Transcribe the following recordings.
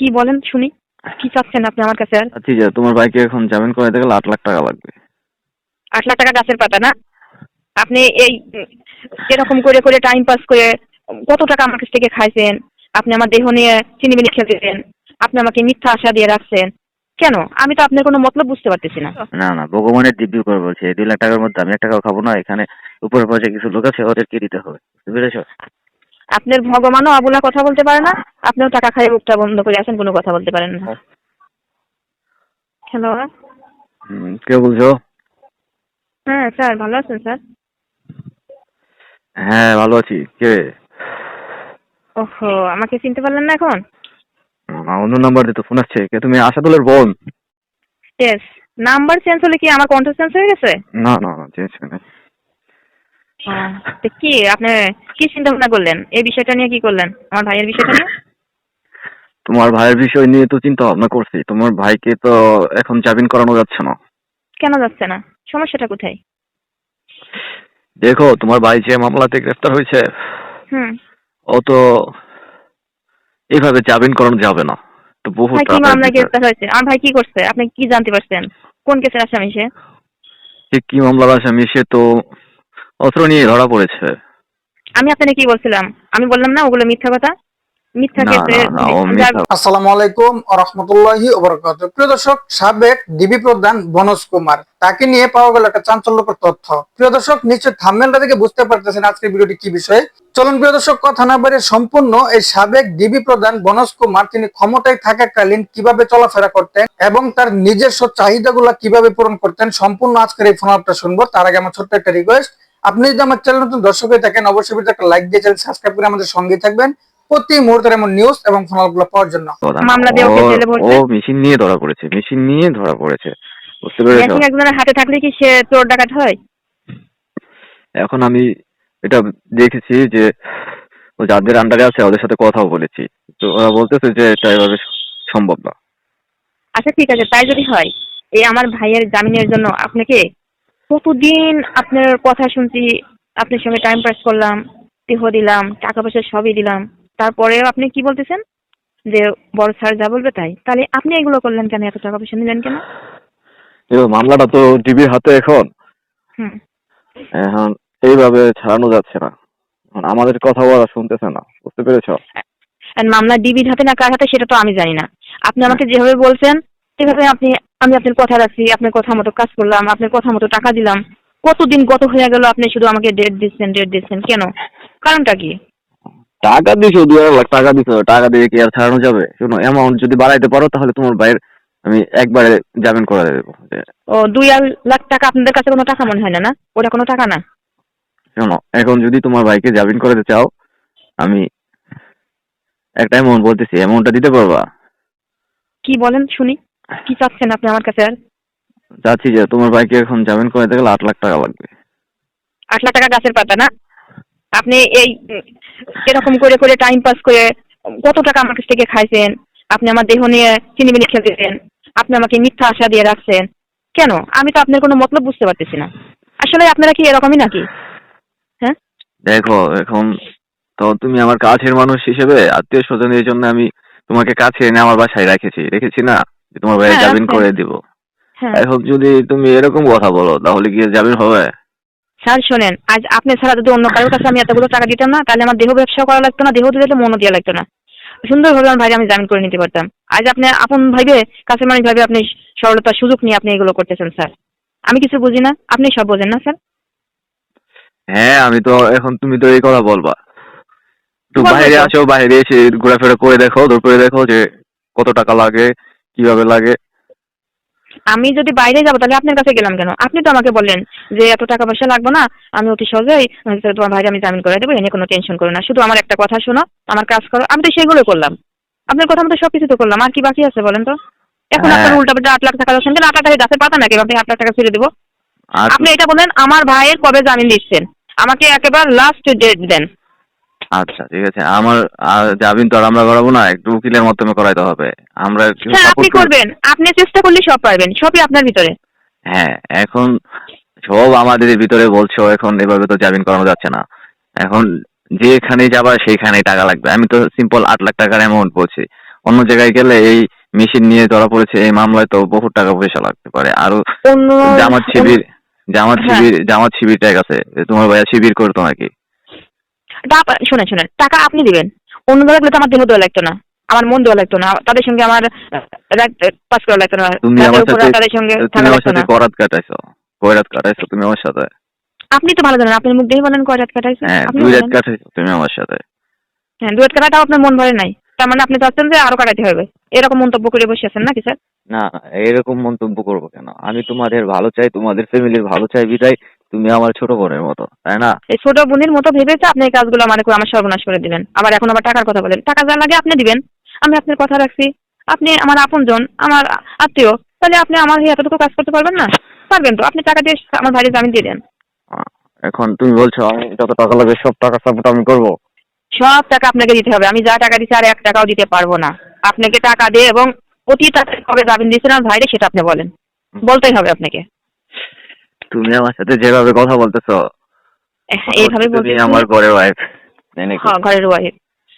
কি বলেন শুনি। কি চাচ্ছেন আপনি আমার কাছে? আর আচ্ছা যে তোমার ভাইকে এখন জামিন করাইতে গেলে আট লাখ টাকা লাগবে। আট লাখ টাকা গাছের পাতা না? আপনি এই এরকম করে করে টাইম পাস করে কত টাকা আমার কাছ থেকে খাইছেন? আপনি আমার দেহ নিয়ে চিনি চিনিমিনি খেলতেছেন আপনি আমাকে মিথ্যা আশা দিয়ে রাখছেন। কেন? আমি তো আপনার কোনো মতলব বুঝতে পারতেছি না। না না ভগবানের দিব্য করে বলছি। এই দুই লাখ টাকার মধ্যে আমি এক টাকাও খাব না। এখানে উপরে পাশে কিছু লোক আছে ওদেরকে দিতে হবে। বুঝতে পেরেছ? আপনার ভগবানও আবুলা কথা বলতে পারে না আপনিও টাকা খাই মুখটা বন্ধ করে আছেন কোনো কথা বলতে পারেন না। হ্যালো কে বলছো? হ্যাঁ স্যার ভালো আছেন স্যার? হ্যাঁ ভালো আছি। কে? ওহো আমাকে চিনতে পারলেন না এখন? অন্য নাম্বার দিয়ে তো ফোন আসছে। কে তুমি? আশাদুলের বোন? ইয়েস নাম্বার চেঞ্জ হলে কি আমার কন্ট্যাক্ট চেঞ্জ হয়ে গেছে? না না না চেঞ্জ হয় নাই। ও, কি আপনি কি চিন্তা ভাবনা করলেন? এই বিষয়টা নিয়ে কি করলেন? আমার ভাইয়ের বিষয়টা নিয়ে? তোমার ভাইয়ের বিষয় নিয়ে তো চিন্তা ভাবনা করছি। তোমার ভাইকে তো এখন জামিন করানো যাচ্ছে না। কেন যাচ্ছে না? সমস্যাটা কোথায়? দেখো তোমার ভাই যে মামলাতে গ্রেফতার হয়েছে হুম। ও তো এইভাবে জামিন করানো যাবে না। তো বহু ভাই কি মামলা গ্রেফতার হয়েছে? আমার ভাই কি করছে? আপনি কি জানতে পারছেন? কোন কেসের আসামি সে? কি মামলার আসামি সে তো অস্ত্র নিয়ে ধরা পড়েছে। আমি আপনাকে কি বলছিলাম? আমি বললাম না ওগুলো মিথ্যা কথা? মিথ্যা না, কেসে না, না, ও যার- মিথ্যা। আসসালামু আলাইকুম রহমতুল্লাহি প্রিয় দর্শক সাবেক ডিবি প্রধান বনজ কুমার তাকে নিয়ে পাওয়া গেল একটা চাঞ্চল্যকর তথ্য। প্রিয় দর্শক নিশ্চয় থাম্বনেলটা থেকে বুঝতে পারতেছেন আজকের ভিডিওটি কি বিষয়ে। চলুন প্রিয় দর্শক কথা না বাইরে সম্পূর্ণ এই সাবেক ডিবি প্রধান বনজ কুমার তিনি ক্ষমতায় থাকাকালীন কীভাবে চলাফেরা করতেন এবং তার নিজস্ব চাহিদাগুলো কীভাবে পূরণ করতেন সম্পূর্ণ আজকের এই ফোন আপটা শুনব। তার আগে আমার ছোট্ট একটা রিকোয়েস্ট আপনি যদি আমার চ্যানেল নতুন দর্শক হয়ে থাকেন অবশ্যই একটা লাইক দিয়ে চ্যানেল সাবস্ক্রাইব করে আমাদের সঙ্গে থাকবেন। প্রতি মুহূর্তের এমন নিউজ এবং ফোন আপগুলো পাওয়ার জন্য। মামলা দিয়ে ওকে ও- জেলে ভরছে? ও মেশিন নিয়ে ধরা পড়েছে মেশিন নিয়ে ধরা পড়েছে। বুঝতে পেরেছ? মেশিন একজনের হাতে থাকলে কি সে চোর ডাকাত হয়? এখন আমি এটা দেখেছি যে ও যাদের আন্ডারে আছে ওদের সাথে কথাও বলেছি। তো ওরা বলতেছে যে এটা এভাবে সম্ভব না। আচ্ছা ঠিক আছে তাই যদি হয় এই আমার ভাইয়ের জামিনের জন্য আপনাকে কতদিন আপনার কথা শুনছি আপনার সঙ্গে টাইম পাস করলাম দেহ দিলাম টাকা পয়সা সবই দিলাম। তারপরেও আপনি কি বলতেছেন? যে বড় স্যার যা বলবে তাই। তাহলে আপনি এগুলো করলেন কেন? এত টাকা পয়সা নিলেন কেন? এবার মামলাটা তো ডিবির হাতে এখন। হুম। এখন এইভাবে ছাড়ানো যাচ্ছে না। এখন আমাদের কথা বলা শুনতেছে না। বুঝতে পেরেছ? আর মামলা ডিবির হাতে না কার হাতে সেটা তো আমি জানি না। আপনি আমাকে যেভাবে বলছেন সেভাবে আপনি আমি আপনার কথা রাখছি আপনার কথা মতো কাজ করলাম আপনার কথা মতো টাকা দিলাম। কতদিন গত হয়ে গেল আপনি শুধু আমাকে ডেট দিচ্ছেন ডেট দিচ্ছেন কেন? কারণটা কি? টাকা দিছো আড়াই লাখ টাকা দিছো টাকা দিয়ে কি আর ছাড়ানো যাবে? শোনো অ্যামাউন্ট যদি বাড়াইতে পারো তাহলে তোমার ভাইয়ের আমি একবারে জামিন করে দেবো। ও দুই লাখ টাকা আপনাদের কাছে কোনো টাকা মনে হয় না না? ওটা কোনো টাকা না? শোনো এখন যদি তোমার ভাইকে জামিন করাতে চাও আমি একটা অ্যামাউন্ট বলতেছি অ্যামাউন্টটা দিতে পারবা? কি বলেন শুনি। কি চাচ্ছেন আপনি আমার কাছে? আর চাচ্ছি যে তোমার ভাইকে এখন জামিন করাতে গেলে আট লাখ টাকা লাগবে। আট লাখ টাকা গাছের পাতা না? আপনি এই এরকম করে করে টাইম পাস করে কত টাকা আমার কাছ থেকে খাইছেন? আপনি আমার দেহ নিয়ে চিনিমিনি খেলতেছেন। আপনি আমাকে মিথ্যা আশা দিয়ে রাখছেন। কেন? আমি তো আপনার কোনো মতলব বুঝতে পারতেছি না। আসলে আপনারা কি এরকমই নাকি? হ্যাঁ? দেখো এখন তো তুমি আমার কাছের মানুষ হিসেবে আত্মীয় স্বজনের জন্য আমি তোমাকে কাছে এনে আমার বাসায় রেখেছি। রেখেছি না? যে তোমার ভাইয়ের হ্যাঁ, জামিন করে দিব। হ্যাঁ। এখন যদি তুমি এরকম কথা বলো তাহলে কি জামিন হবে? স্যার শোনেন আজ আপনি ছাড়া যদি অন্য কারোর কাছে আমি এতগুলো টাকা দিতাম না তাহলে আমার দেহ ব্যবসা করা লাগতো না দেহ দিলে মনও দেওয়া লাগতো না। সুন্দরভাবে আমার ভাই আমি জামিন করে নিতে পারতাম। আজ আপনি আপন ভাইবে কাছে মানুষ ভাবে আপনি সরলতার সুযোগ নিয়ে আপনি এগুলো করতেছেন স্যার। আমি কিছু বুঝি না আপনি সব বোঝেন না স্যার? হ্যাঁ আমি তো এখন তুমি তো এই কথা বলবা। তো বলব বাইরে তো। আসো বাইরে এসে ঘোরাফেরা করে দেখো দূর করে দেখো যে কত টাকা লাগে কীভাবে লাগে? আমি যদি বাইরে যাব তাহলে আপনার কাছে গেলাম কেন? আপনি তো আমাকে বললেন যে এত টাকা পয়সা লাগবে না আমি অতি সহজেই তোমার ভাইকে আমি জামিন করে দেবো এনে কোনো টেনশন করো না। শুধু আমার একটা কথা শোনো আমার কাজ করো। আমি তো সেগুলো করলাম। আপনার কথা মতো সবকিছু তো করলাম। আর কি বাকি আছে বলেন তো? এখন হ্যাঁ। আপনার উল্টা পাল্টা আট লাখ টাকা কেন আট লাখ টাকা গাছের পাতা নাকি? আপনি আট লাখ টাকা ফিরে দেবো। আপনি এটা বলেন আমার ভাইয়ের কবে জামিন দিচ্ছেন? আমাকে একেবারে লাস্ট ডেট দেন। আচ্ছা ঠিক আছে। আমার আর জামিন তো আর আমরা করাবো না একটু উকিলের মাধ্যমে করাইতে হবে। আমরা একটু হ্যাঁ support আপনি করি। করবেন। আপনি চেষ্টা করলে সব পারবেন সবই আপনার ভিতরে। হ্যাঁ এখন সব আমাদের ভিতরে বলছো এখন এভাবে তো জামিন করানো যাচ্ছে না। এখন যেখানে যাবা সেইখানেই টাকা লাগবে। আমি তো সিম্পল আট লাখ টাকার অ্যামাউন্ট বলছি। অন্য জায়গায় গেলে এই মেশিন নিয়ে ধরা পড়েছে এই মামলায় তো বহু টাকা পয়সা লাগতে পারে। আরও অন্য জামাত শিবির জামাত হ্যাঁ। শিবির জামাত শিবির ট্যাগ আছে। তোমার ভাইয়া শিবির করতো নাকি? শোনেন শোনেন টাকা আপনি দিবেন। অন্য জায়গায় গেলে তো আমার দেহ দেওয়া লাগতো না আমার মন দেওয়া লাগতো না তাদের সঙ্গে আমার পাস করা লাগতো না তুমি আমার সাথে তাদের সঙ্গে তুমি আমার সাথে করাত কাটাইছো কয়রাত কাটাইছো তুমি আমার সাথে। আপনি তো ভালো জানেন আপনি মুখ দেখে বলেন কয় রাত কাটাইছে হ্যাঁ দুই রাত কাটাইছো তুমি আমার সাথে। হ্যাঁ দুয়েট কাটাটাও আপনার মন ভরে নাই। তার মানে আপনি চাচ্ছেন যে আরও কাটাতে হবে। এরকম মন্তব্য করে বসে আছেন নাকি স্যার? না না এরকম মন্তব্য করব কেন? আমি তোমাদের ভালো চাই তোমাদের ফ্যামিলির ভালো চাই বিদায়। তুমি আমার ছোট বোনের মতো তাই না? এই ছোট বোনের মতো ভেবেছে আপনি এই কাজগুলো মানে করে আমার সর্বনাশ করে দিবেন। আবার এখন আবার টাকার কথা বলেন। টাকা যা লাগে আপনি দিবেন। আমি আপনার কথা রাখছি। আপনি আমার আপনজন আমার আত্মীয় তাহলে আপনি আমার হয়ে এতটুকু কাজ করতে পারবেন না? পারবেন তো। আপনি টাকা দিয়ে আমার ভাইয়ের জামিন দিয়ে দেন। এখন তুমি বলছো আমি যত টাকা লাগবে সব টাকা সাপোর্ট আমি করব। সব টাকা আপনাকে দিতে হবে। আমি যা টাকা দিচ্ছি আর এক টাকাও দিতে পারব না। আপনাকে টাকা দিয়ে এবং প্রতি টাকা কবে জামিন দিয়েছেন আমার ভাইরে সেটা আপনি বলেন। বলতেই হবে আপনাকে। তুমি আমার সাথে যেভাবে কথা বলতেছো এইভাবে তুমি বলতে আমার ঘরের ওয়াইফ হ্যাঁ ঘরের ওয়াইফ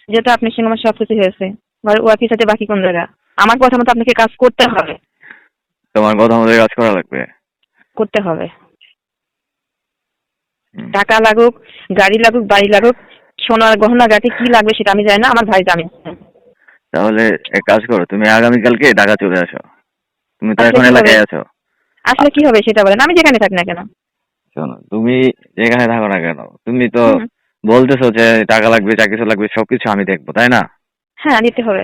যেহেতু আপনার সঙ্গে আমার সব কিছু হয়েছে ঘরের ওয়াইফের সাথে বাকি কোন জায়গা? আমার কথা মতো আপনাকে কাজ করতে হবে। তোমার কথা মতো কাজ করা লাগবে? করতে হবে। টাকা লাগুক গাড়ি লাগুক বাড়ি লাগুক সোনার গহনা গাটি কি লাগবে সেটা আমি জানি না আমার ভাই জামিন তাহলে এক কাজ করো তুমি আগামীকালকে ঢাকা চলে আসো। তুমি তো এখন এলাকায় আছো। আসলে কি হবে সেটা বলেন। আমি যেখানে থাকি না কেন? শোনো তুমি যেখানে থাকো না কেন তুমি তো বলতেছো যে টাকা লাগবে যা কিছু লাগবে সবকিছু আমি দেখব তাই না? হ্যাঁ দিতে হবে।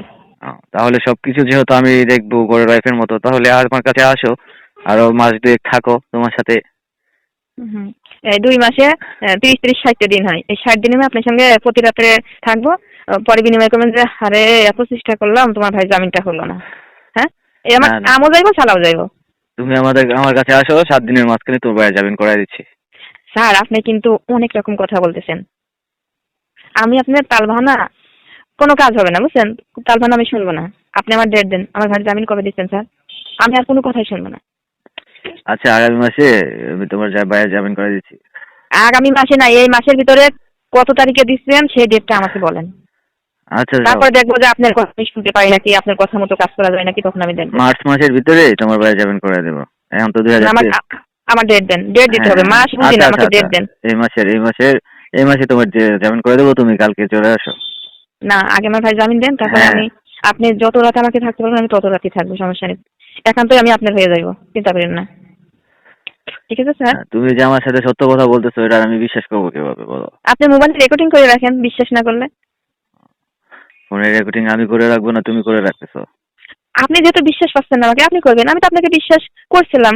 তাহলে সবকিছু যেহেতু আমি দেখব ঘরের ওয়াইফের মতো তাহলে আর আমার কাছে আসো আরও মাস দুয়েক থাকো তোমার সাথে। এই দুই মাসে তিরিশ তিরিশ ষাটটা দিন হয়। এই ষাট দিনে আমি আপনার সঙ্গে প্রতি রাত্রে থাকব। পরে বিনিময় করবেন যে আরে এত চেষ্টা করলাম তোমার ভাই জামিনটা হলো না। হ্যাঁ? আমার। আমও যাইবো সালাও যাইবো। তুমি আমাদের আমার কাছে আসো সাত দিনের মাঝখানে তোমার বাইরে যাবেন করাই দিচ্ছি। স্যার আপনি কিন্তু অনেক রকম কথা বলতেছেন। আমি আপনার তালবাহানা কোনো কাজ হবে না বুঝছেন? তালবাহানা আমি শুনব না। আপনি আমার ডেট দেন আমার ভাই জামিন কবে দিচ্ছেন স্যার? আমি আর কোনো কথাই শুনব না। আচ্ছা আগামী মাসে আমি তোমার যা- বাইরে যাবেন করে দিচ্ছি। আগামী মাসে না এই মাসের ভিতরে কত তারিখে দিচ্ছেন সেই ডেটটা আমাকে বলেন। আচ্ছা। তারপরে দেখব যে আপনার কথা আমি শুনতে পাই নাকি আপনার কথা মতো কাজ করা যায় নাকি তখন আমি দেখব। মার্চ মাসের ভিতরে তোমার যাবেন করে দেবো। এখন তো দুই হাজার আমার ডেট দেন ডেট দিতে হবে। মাস বুঝি না আচ্ছা, আমাকে আচ্ছা, ডেট আচ্ছা। দেন এই মাসের এই মাসের এই মাসে তোমার করে দেবো তুমি কালকে চলে আসো। না আগে আমার ভাই জামিন দেন তারপরে হ্যাঁ। আমি আপনি যত রাত আমাকে থাকতে পারবেন আমি তত রাতই থাকব সমস্যা নেই। একান্তই আমি আপনার হয়ে যাইবো চিন্তা করেন না। ঠিক আছে স্যার? হ্যাঁ, তুমি যে আমার সাথে সত্য কথা বলতেছো এটা আমি বিশ্বাস করব কীভাবে বলো। আপনি মোবাইল রেকর্ডিং করে রাখেন বিশ্বাস না করলে। ফোনের রেকর্ডিং আমি করে রাখব না তুমি করে রাখতেছো? আপনি যেহেতু বিশ্বাস পাচ্ছেন না আমাকে আপনি করবেন। আমি তো আপনাকে বিশ্বাস করছিলাম।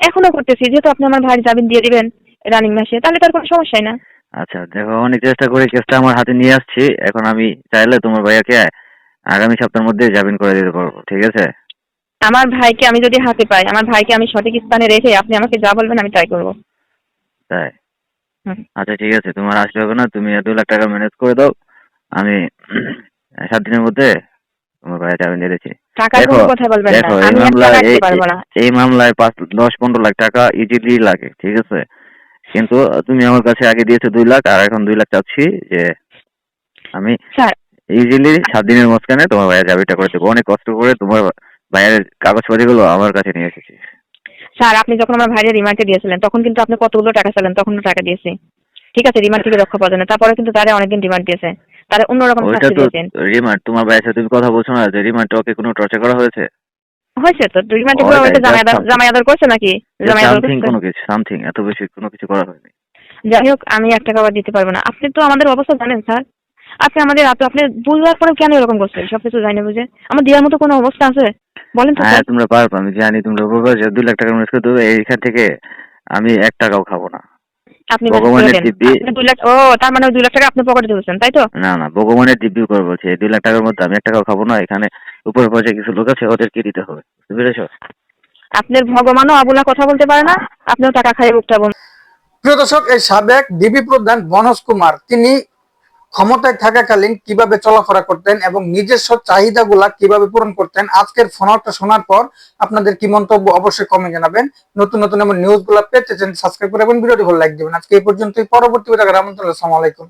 এখনও করতেছি যেহেতু আপনি আমার ভাই জামিন দিয়ে দিবেন রানিং মাসে তাহলে তার কোনো সমস্যাই না। আচ্ছা দেখো অনেক চেষ্টা করে কেসটা আমার হাতে নিয়ে আসছি। এখন আমি চাইলে তোমার ভাইয়াকে আগামী সপ্তাহের মধ্যে জামিন করে দিতে পারব ঠিক আছে? আমার ভাইকে আমি যদি হাতে পাই আমার ভাইকে আমি সঠিক স্থানে রেখে আপনি আমাকে যা বলবেন আমি তাই করব। তাই? আচ্ছা ঠিক আছে তোমার আসতে হবে না তুমি দু লাখ টাকা ম্যানেজ করে দাও। আমি সাত দিনের মধ্যে তোমার ভাইয়া জামিন দিয়ে দিচ্ছি। টাকার দেখো, কোনো কথা বলবেন না। এই আমি মামলায় এই- পারব না। এই মামলায় পাঁচ দশ পনেরো লাখ টাকা ইজিলি লাগে ঠিক আছে? কিন্তু তুমি আমার কাছে আগে দিয়েছ দুই লাখ আর এখন দুই লাখ চাচ্ছি যে আমি স্যার ইজিলি সাত দিনের মাঝখানে তোমার ভাইয়ের চাবিটা করে দেবো। অনেক কষ্ট করে তোমার ভাইয়ের কাগজপাতিগুলো আমার কাছে নিয়ে এসেছি। স্যার আপনি যখন আমার ভাইয়ের রিমান্ডে দিয়েছিলেন তখন কিন্তু আপনি কতগুলো টাকা ছিলেন তখন টাকা দিয়েছি। ঠিক আছে রিমান্ড থেকে রক্ষা পাওয়া যায় না। তারপরে কিন্তু তারা অনেকদিন রিমান্ড দিয়েছে। তারা অন্যরকম শাস্তি দিয়েছেন রিমান্ড তোমার ভাইয়ের সাথে তুমি কথা বলছো না? যে রিমান্ড ওকে কোনো টর্চার করা হয়েছে? হয়েছে তো। রিমান্ডে করছে নাকি? করছে? কোনো কিছু সামথিং এত বেশি কোনো কিছু করা হয়নি। যাই হোক আমি এক টাকা দিতে পারব না। আপনি তো আমাদের অবস্থা জানেন স্যার। আপনি আমাদের আপনি আপনি বুঝবার পরেও কেন এরকম করছেন? সবকিছু জানি বুঝে। আমার দেওয়ার মতো কোনো অবস্থা আছে? বলেন তো হ্যাঁ তোমরা পারবে আমি জানি তোমরা বলব যে দুই লাখ টাকা ম্যানেজ করে দেবে এইখান থেকে আমি এক টাকাও খাব না। আপনি ভগবানের দিব্যি। দুই লাখ ও তার মানে দুই লাখ টাকা আপনি পকেটে তাই তো? না না ভগবানের দিব্যি করে বলছে দুই লাখ টাকার মধ্যে আমি এক টাকাও খাব না এখানে উপরে পর্যায়ে কিছু লোক আছে ওদেরকে দিতে হবে? বুঝতে পেরেছ? আপনার ভগবানও আবুলা কথা বলতে পারে না আপনিও টাকা খাই উঠতে প্রিয় দর্শক এই সাবেক ডিবি প্রধান মনোজ কুমার তিনি ক্ষমতায় থাকাকালীন কীভাবে চলাফেরা করতেন এবং নিজস্ব চাহিদাগুলা কীভাবে পূরণ করতেন, আজকের ফোনটা শোনার পর আপনাদের কি মন্তব্য অবশ্যই কমে জানাবেন। নতুন নতুন এমন নিউজগুলা পেতে চান সাবস্ক্রাইব করে এবং ভিডিওটি ভালো লাইক দেবেন। আজকে এই পর্যন্তই। পরবর্তী ভিডিও আমন্ত্রণ আসসালামু আলাইকুম।